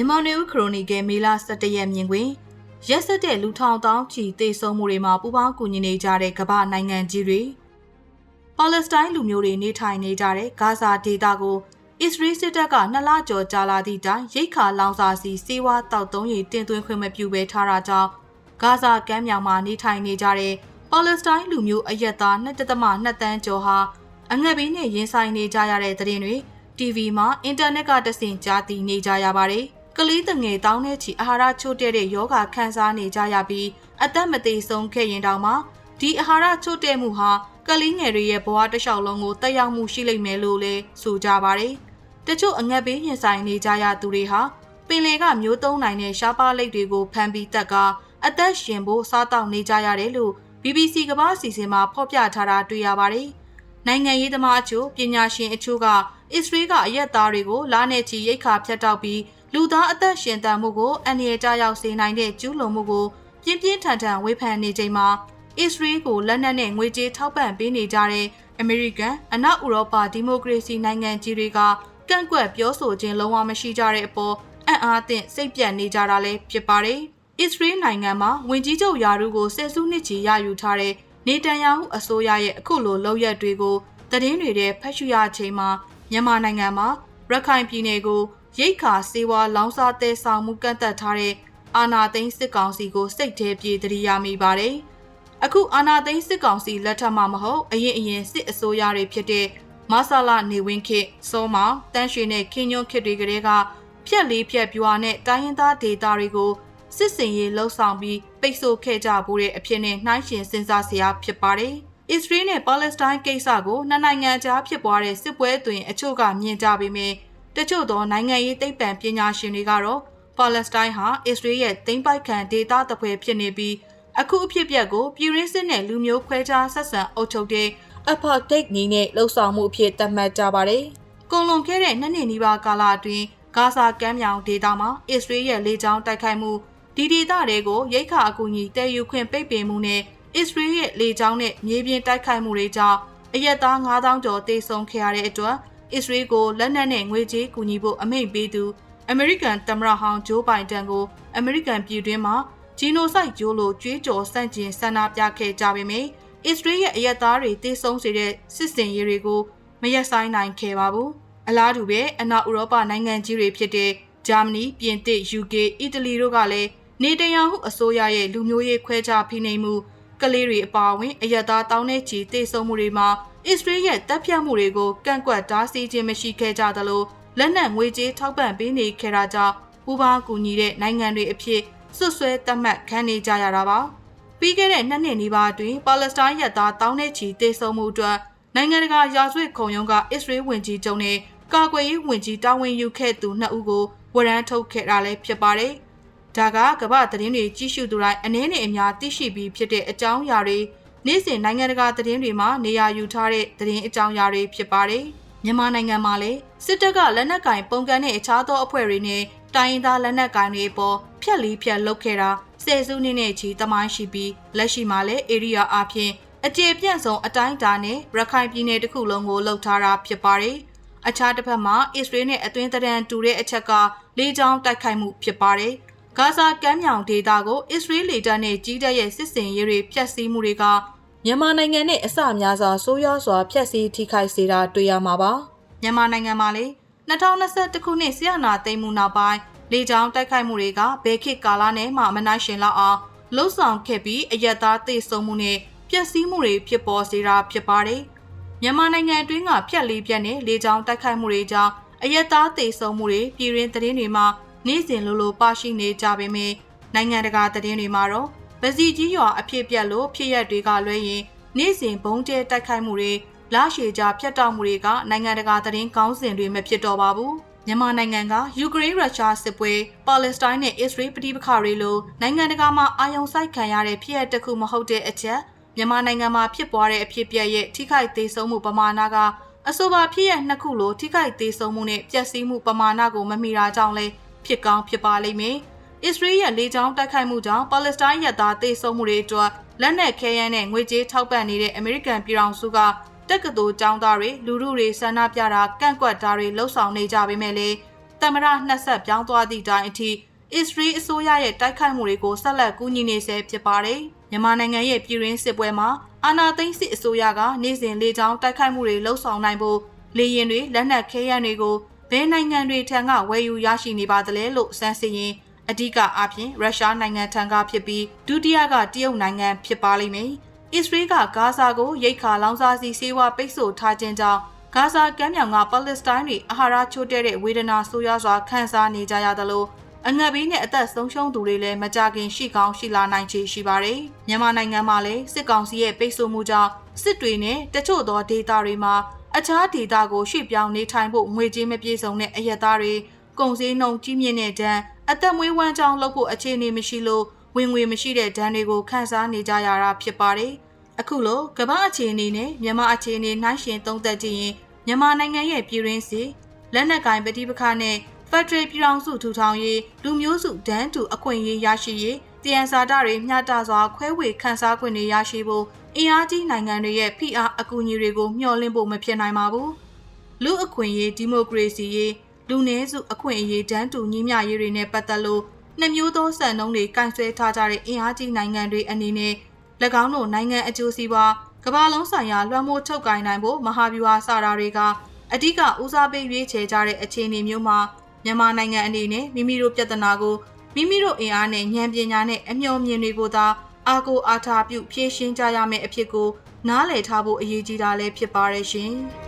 မြန်မာနေဦးခရိုနီကယ်မေလ17ရက်မြင်တွင်ရက်ဆက်တဲ့လူထောင်တောင်းချီတေဆုံးမှုတွေမှာပူးပေါင်းကူညီနေကြတဲ့ကမ္ဘာနိုင်ငံကြီးတွေပါလက်စတိုင်းလူမျိုးတွေနေထိုင်နေကြတဲ့ဂါဇာဒေသကိုအစ္စရေးစစ်တပ်ကနှစ်လကျော်ကြာလာသည့်တိုင်ရိတ်ခါလောင်စာစီစေဝါတောက်သုံးရည်တင်သွင်းခွင့်မပြုဘဲထားတာကြောင့်ဂါဇာကမ်းမြောင်မှာနေထိုင်နေကြတဲ့ပါလက်စတိုင်းလူမျိုးအရက်သား2.2တန်းကျော်ဟာအငတ်ဘေးနဲ့ရင်ဆိုင်နေကြရတဲ့တဲ့ရင်တွေ TV မှာအင်တာနက်ကတဆင့်ကြားသိနေကြရပါတယ်။ ကလေးတငယ်တောင်းတဲ့ချီအာဟာရချို့တဲ့တဲ့ယောဂခံစားနေကြရပြီးအသက်မသေးဆုံးခဲ့ရင်တောင်မှဒီအာဟာရချို့တဲ့မှုဟာကလေးငယ်တွေရဲ့ဘဝတစ်လျှောက်လုံးကိုတက်ရောက်မှုရှိလိမ့်မယ်လို့လည်းဆိုကြပါတယ်။တချို့အငတ်ဘေးရင်ဆိုင်နေကြရသူတွေဟာပင်လယ်ကမျိုးသုံးနိုင်တဲ့ရှားပါးလိပ်တွေကိုဖမ်းပြီးတက်ကအသက်ရှင်ဖို့စားတောက်နေကြရတယ်လို့ BBC ကမ္ဘာအစီအစဉ်မှာဖော်ပြထားတာတွေ့ရပါတယ်။နိုင်ငံရေးသမားအချို့ပညာရှင်အချို့ကအစ္စရေးကအရက်သားတွေကိုလာနေချီရိတ်ခါဖြတ်တောက်ပြီး လူသားအသက်ရှင်တန်မှုကိုအန္တရာယ်ကြရောက်စေနိုင်တဲ့ကျူးလွန်မှုကိုပြင်းပြင်းထန်ထန်ဝေဖန်နေချိန်မှာအစ္စရေးကိုလက်နက်နဲ့ငွေကြေးထောက်ပံ့ပေးနေကြတဲ့အမေရိကန်အနောက်ဥရောပဒီမိုကရေစီနိုင်ငံကြီးတွေကကန့်ကွက်ပြောဆိုခြင်းလုံးဝမရှိကြတဲ့အပေါ်အံ့အားသင့်စိတ်ပြတ်နေကြတာလည်းဖြစ်ပါတယ်။အစ္စရေးနိုင်ငံမှာဝင်ကြီးချုပ်ယာရုကိုဆယ်စုနှစ်ချီရယူထားတဲ့နေတန်ယာဟုအစိုးရရဲ့အခုလိုလောက်ရက်တွေကိုသတင်းတွေထဲဖတ်ရှုရချိန်မှာမြန်မာနိုင်ငံမှာရခိုင်ပြည်နယ်ကို ရိတ်ခါစေဝါလောင်စာတဲဆောင်မှုကန့်သက်ထားတဲ့အာနာသိန်းစစ်ကောင်စီကိုစိတ်ထဲပြေတရိယာမိပါတယ်။အခုအာနာသိန်းစစ်ကောင်စီလက်ထက်မှာမဟုတ်အရင်အရင်စစ်အစိုးရတွေဖြစ်တဲ့မဆလာနေဝင်းခေစောမောင်တန်းရွှေနဲ့ခင်းညွန့်ခေတွေကလေးကဖြက်လေးဖြက်ပြွာနဲ့တိုင်းရင်းသားဒေသတွေကိုစစ်စင်ရေးလှုပ်ဆောင်ပြီးပိတ်ဆို့ခဲ့ကြဖို့တဲ့အဖြစ်နဲ့နှိုင်းယှဉ်စဉ်းစားစရာဖြစ်ပါတယ်။အစ္စရေးနဲ့ပါလက်စတိုင်းကိစ္စကိုနှစ်နိုင်ငံကြားဖြစ်ပွားတဲ့စစ်ပွဲတွင်အချို့ကမြင်ကြပေမယ့် တချို့သောနိုင်ငံရေးသိပ္ပံပညာရှင်တွေကတော့ပါလက်စတိုင်းဟာအစ္စရေးရဲ့သိမ်းပိုက်ခံဒေသတစ်ပွဲဖြစ်နေပြီးအခုအဖြစ်အပျက်ကိုပြည်ရင်းစစ်နဲ့လူမျိုးခွဲခြားဆက်ဆံအုပ်ချုပ်တဲ့အဖတ်တိတ်နီးနဲ့လှုပ်ဆောင်မှုအဖြစ်သတ်မှတ်ကြပါတယ်။ကုန်လွန်ခဲ့တဲ့နှစ်နှစ်နီးပါးကာလအတွင်းဂါဇာကမ်းမြောင်ဒေသမှာအစ္စရေးရဲ့လေကြောင်းတိုက်ခိုက်မှုဒီဒေသတွေကိုရိတ်ခါအကူအညီတည်ယူခွင့်ပိတ်ပင်မှုနဲ့အစ္စရေးရဲ့လေကြောင်းနဲ့မြေပြင်တိုက်ခိုက်မှုတွေကြောင့်အရက်သား9000ကျော်တေဆုံးခဲ့ရတဲ့အတွက် အစ္စရေးကိုလက်နက်နဲ့ငွေကြေးကူညီဖို့အမိန့်ပေးသူအမေရိကန်သမ္မတဟောင်းဂျိုးဘိုင်ဒန်ကိုအမေရိကန်ပြည်တွင်းမှာဂျီနိုဆိုက်ဂျိုးလိုကြွေးကြော်ဆန့်ကျင်ဆန္ဒပြခဲ့ကြပေမယ့်အစ္စရေးရဲ့အရက်သားတွေတေဆုံးစေတဲ့စစ်စင်ရေးတွေကိုမရက်ဆိုင်နိုင်ခဲ့ပါဘူး။အလားတူပဲအနောက်ဥရောပနိုင်ငံကြီးတွေဖြစ်တဲ့ဂျာမနီ၊ပြင်သစ်၊ယူကေ၊အီတလီတို့ကလည်းနေတရာဟုအစိုးရရဲ့လူမျိုးရေးခွဲခြားဖိနှိပ်မှု ကလေးတွေအပါအဝင်အယက်သားတောင်းတဲ့ချီတေဆုံးမှုတွေမှာအစ္စရေးရဲ့တပ်ဖြတ်မှုတွေကိုကန့်ကွက်တားဆီးခြင်းမရှိခဲ့ကြသလိုလက်နက်ငွေကြေးထောက်ပံ့ပေးနေခဲ့တာကြောင့်ပူးပေါင်းကူညီတဲ့နိုင်ငံတွေအဖြစ်ဆွတ်ဆွဲသတ်မှတ်ခံနေကြရတာပါပြီးခဲ့တဲ့နှစ်နှစ်နီးပါးအတွင်းပါလက်စတိုင်းရက်သားတောင်းတဲ့ချီတေဆုံးမှုအတွက်နိုင်ငံတကာရာဇဝတ်ခုံရုံးကအစ္စရေးဝန်ကြီးချုပ်နဲ့ကာကွယ်ရေးဝန်ကြီးတာဝန်ယူခဲ့သူနှစ်ဦးကိုဝရမ်းထုတ်ခဲ့တာလည်းဖြစ်ပါတယ်။ ဒါကကမ္ဘာသတင်းတွေကြီးစုသူတိုင်းအနည်းနဲ့အများသိရှိပြီးဖြစ်တဲ့အကြောင်းအရာတွေနေ့စဉ်နိုင်ငံတကာသတင်းတွေမှာနေရာယူထားတဲ့သတင်းအကြောင်းအရာတွေဖြစ်ပါတယ်။မြန်မာနိုင်ငံမှာလည်းစစ်တပ်ကလက်နက်ကင်ပုံကန်တဲ့အခြားသောအဖွဲ့တွေနဲ့တိုင်းရင်းသားလက်နက်ကင်တွေပေါ်ဖြက်လီဖြက်လုပ်ခဲ့တာဆယ်စုနှစ်နဲ့ချီတမိုင်းရှိပြီးလက်ရှိမှာလည်း area အပြင်အကျေပြန့်ဆုံးအတိုင်းအတာနဲ့ရခိုင်ပြည်နယ်တစ်ခုလုံးကိုလှုပ်ထားတာဖြစ်ပါတယ်။အခြားတစ်ဖက်မှာအစ္စရေးနဲ့အသွင်သဏ္ဍာန်တူတဲ့အချက်ကလေကြောင်းတိုက်ခိုက်မှုဖြစ်ပါတယ်။ ဂါဇာကမ်းမြောင်ဒေသကိုအစ္စရေးလေတပ်နဲ့ကြီးတပ်ရဲ့စစ်စင်ရေးတွေဖျက်ဆီးမှုတွေကမြန်မာနိုင်ငံနဲ့အစများစွာဆိုးရွားစွာဖျက်ဆီးထိခိုက်စေတာတွေ့ရမှာပါမြန်မာနိုင်ငံမှာလေ2021ခုနှစ်ဆီယနာသိမ်းမှုနောက်ပိုင်းလေကြောင်းတိုက်ခိုက်မှုတွေကဘယ်ခေတ်ကာလနဲ့မှမနှိုင်းရှင်လောက်အောင်လှုပ်ဆောင်ခဲ့ပြီးအယက်သားသိဆုံးမှုနဲ့ပျက်စီးမှုတွေဖြစ်ပေါ်စေတာဖြစ်ပါတယ်မြန်မာနိုင်ငံအတွင်းကဖြက်လေးပြက်နဲ့လေကြောင်းတိုက်ခိုက်မှုတွေကြောင့်အယက်သားသိဆုံးမှုတွေပြည်ရင်းသတင်းတွေမှာ နေ့စဉ်လိုလိုပါရှိနေကြပေမယ့်နိုင်ငံတကာသတင်းတွေမှာတော့ဗစီကြီးရွာအဖြစ်ပြက်လို့ဖြစ်ရက်တွေကလွဲရင်နေ့စဉ်ဘုံကျဲတိုက်ခိုက်မှုတွေလာရှည်ကြဖျက်တောက်မှုတွေကနိုင်ငံတကာသတင်းကောင်းစဉ်တွေမဖြစ်တော့ပါဘူးမြန်မာနိုင်ငံကယူကရိန်းရုရှားစစ်ပွဲပါလက်စတိုင်းနဲ့အစ္စရေးပဋိပက္ခတွေလိုနိုင်ငံတကာမှာအာရုံစိုက်ခံရတဲ့ဖြစ်ရပ်တစ်ခုမဟုတ်တဲ့အချက်မြန်မာနိုင်ငံမှာဖြစ်ပွားတဲ့အဖြစ်ပြက်ရဲ့ထိခိုက်သေးဆုံးမှုပမာဏကအဆိုပါဖြစ်ရပ်နှစ်ခုလိုထိခိုက်သေးဆုံးမှုနဲ့ပျက်စီးမှုပမာဏကိုမမီတာကြောင့်လဲ ဖြစ်ကောင်းဖြစ်ပါလိမ့်မယ်။အစ္စရေးရဲ့လေကြောင်းတိုက်ခိုက်မှုကြောင့်ပါလက်စတိုင်းတပ်သားတေဆုံးမှုတွေအတွက်လက်နက်ခဲယမ်းနဲ့ငွေကြေးထောက်ပံ့နေတဲ့အမေရိကန်ပြည်ထောင်စုကတက္ကသိုလ်ကျောင်းသားတွေလူထုတွေဆန္ဒပြတာကန့်ကွက်တာတွေလှုံ့ဆော်နေကြပေမဲ့လေတမရနှစ်ဆက်ပြောင်းသွားသည့်တိုင်အထိအစ္စရေးအစိုးရရဲ့တိုက်ခိုက်မှုတွေကိုဆက်လက်ကူညီနေဆဲဖြစ်ပါတယ်။မြန်မာနိုင်ငံရဲ့ပြည်တွင်းစစ်ပွဲမှာအာဏာသိမ်းစစ်အစိုးရကနေ့စဉ်လေကြောင်းတိုက်ခိုက်မှုတွေလှုံ့ဆော်နိုင်ဖို့လေရင်တွေလက်နက်ခဲယမ်းတွေကို ဘယ်နိုင်ငံတွေထံကဝယ်ယူရရှိနေပါသလဲလို့စမ်းစစ်ရင်အဓိကအားဖြင့်ရုရှားနိုင်ငံထံကဖြစ်ပြီးဒုတိယကတရုတ်နိုင်ငံဖြစ်ပါလိမ့်မယ်။အစ္စရေးကဂါဇာကိုရိတ်ခါလောင်စာစီဆေးဝါးပိတ်ဆို့ထားခြင်းကြောင့်ဂါဇာကမ်းမြောင်ကပါလက်စတိုင်းတွေအာဟာရချို့တဲ့တဲ့ဝေဒနာဆိုးရွားစွာခံစားနေကြရသလိုအငတ်ဘေးနဲ့အသက်ဆုံးရှုံးသူတွေလည်းမကြခင်ရှိကောင်းရှိလာနိုင်ချေရှိပါတယ်။မြန်မာနိုင်ငံမှာလည်းစစ်ကောင်စီရဲ့ပိတ်ဆို့မှုကြောင့်စစ်တွေနဲ့တချို့သောဒေသတွေမှာ အခြားဒေသကိုရွှေ့ပြောင်းနေထိုင်ဖို့ငွေကြေးမပြေစုံတဲ့အရက်သားတွေကုန်စည်နှုန်းကြီးမြင့်တဲ့ဒဏ်အသက်မွေးဝမ်းကြောင်းလုပ်ဖို့အခြေအနေမရှိလို့ဝင်ငွေမရှိတဲ့ဒဏ်တွေကိုခန်းစားနေကြရတာဖြစ်ပါတယ်။အခုလိုကမ္ဘာအခြေအနေနဲ့မြန်မာအခြေအနေနှိုင်းယှဉ်သုံးသပ်ကြည့်ရင်မြန်မာနိုင်ငံရဲ့ပြည်ရင်းစီလက်နက်ကင်ပဋိပက္ခနဲ့ဖက်ဒရယ်ပြည်ထောင်စုထူထောင်ရေးလူမျိုးစုဒန်းတူအခွင့်အရေးရရှိရေးတယံဇာတာတွေမျှတစွာခွဲဝေခန်းစားခွင့်တွေရရှိဖို့ အင်အားကြီးနိုင်ငံတွေရဲ့ဖိအားအကူအညီတွေကိုမျှော်လင့်ဖို့မဖြစ်နိုင်ပါဘူးလူအခွင့်အရေးဒီမိုကရေစီရေးလူနည်းစုအခွင့်အရေးဒန်းတူညီမျှရေးတွေနဲ့ပတ်သက်လို့နှစ်မျိုးသောစံနှုန်းတွေကင်ဆယ်ထားကြတဲ့အင်အားကြီးနိုင်ငံတွေအနေနဲ့၎င်းတို့နိုင်ငံအကျိုးစီးပွားကမ္ဘာလုံးဆိုင်ရာလွှမ်းမိုးထုတ်ကင်နိုင်ဖို့မဟာဗျူဟာစတာတွေကအဓိကဦးစားပေးရွေးချယ်ကြတဲ့အခြေအနေမျိုးမှာမြန်မာနိုင်ငံအနေနဲ့မိမိတို့ပြဿနာကိုမိမိတို့အင်အားနဲ့ဉာဏ်ပညာနဲ့အမျှော်မြင်တွေကိုသာ အားကိုအားထားပြုဖြည့်ရှင်းကြရမယ့်အဖြစ်ကိုနားလည်ထားဖို့အရေးကြီးတာလည်းဖြစ်ပါရဲ့ရှင်။